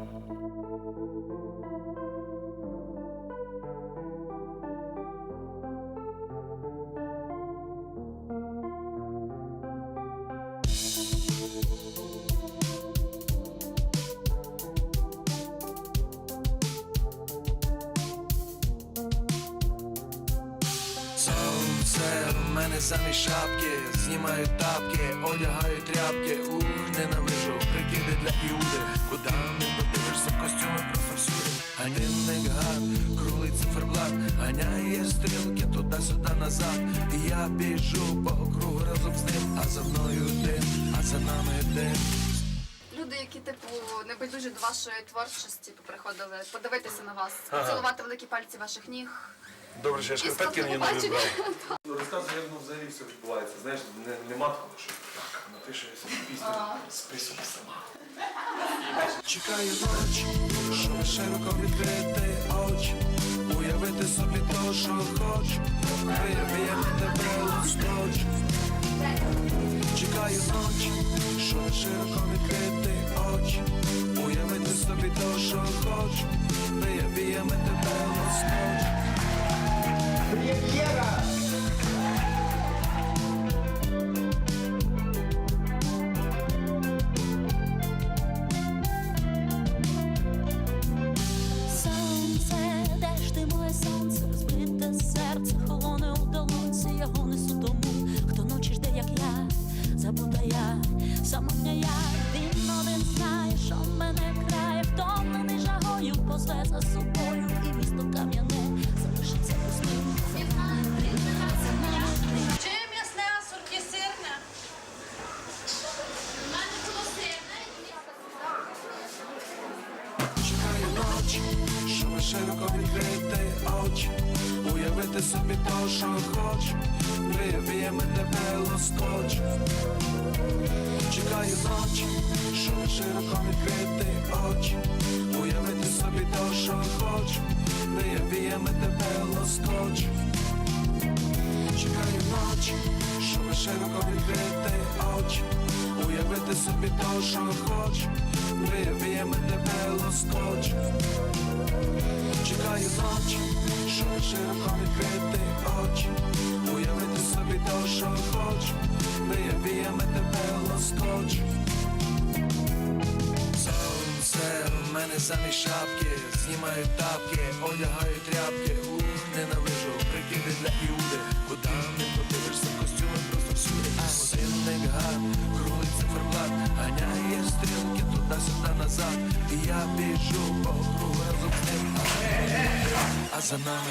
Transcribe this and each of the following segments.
В мене самі шапки, знімаю тапки, одягаю тряпки, ух, ненавижу прикиди для іуди, куда не Ганінник гад, круглий циферблат, ганяє стрілки туди-сюди назад. І я біжу по округу разом з ним, а за мною дим, а за нами дим. Люди, які типу не байдужі до вашої творчості, приходили подивитися на вас, поцілувати великі пальці ваших ніг. Добре, що я шкарпетки мені не вибрав. Ну, Розказуй, як воно взагалі все відбувається. Знаєш, не, нема такого, що так, напишу я собі пісню, списуй сама. Чекаю ночі, щоб широко відкрити очі, уявити собі то, що хочу, виявити тебе листочу. Чекаю ночі, щоб широко відкрити очі, уявити собі то, що хочу, виявити тебе серце, холоне у долонці, його несу тому, хто ночі жде, як я, забута я, самотня я, він один знає, що мене крає, втомлений жагою, позве за собою, і місто кам'яне залишиться пустим. Чи м'ясне асорті сирне? У мене було сирне. Чекаю ночі, щоб широко відкрити очі, уявити собі то, що хочу, виявимо тебе лоскочу. Чекаю ночі, щоб широко відкрити очі, уявити собі то, що хочу, виявимо тебе лоскочу. Чекаю ночі, щоб широко відкрити очі, уявити собі то, що хочу, виявимо тебе лоскочу. Чекаю ночі, щоб широко відкрити очі, уявити собі то, що хочу, виявимо тебе лоскочу. Сонце в мене самі шапки, знімаю тапки, одягаю тряпки, ух, ненавижу прикиди для іуди, куда не подивишся, костюми просто всюди. Годинник гад, круглий циферблат, ганяє стрілки туди-сюди назад. І я біжу по округу разом з ним, а, а за нами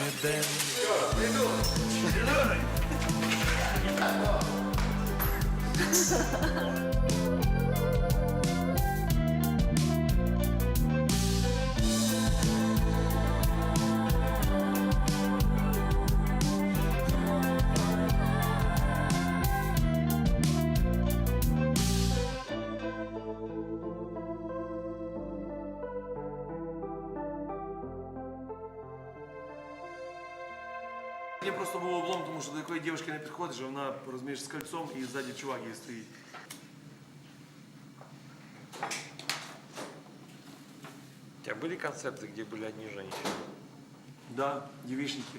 Мені просто був облом, тому що до якої дівчинки не підходиш, а вона розумієш з кольцом і ззаді чувак її стоїть. У тебя были концерты, где были одни женщины? Да, дівішники.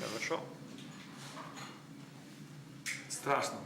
Хорошо? Страшно.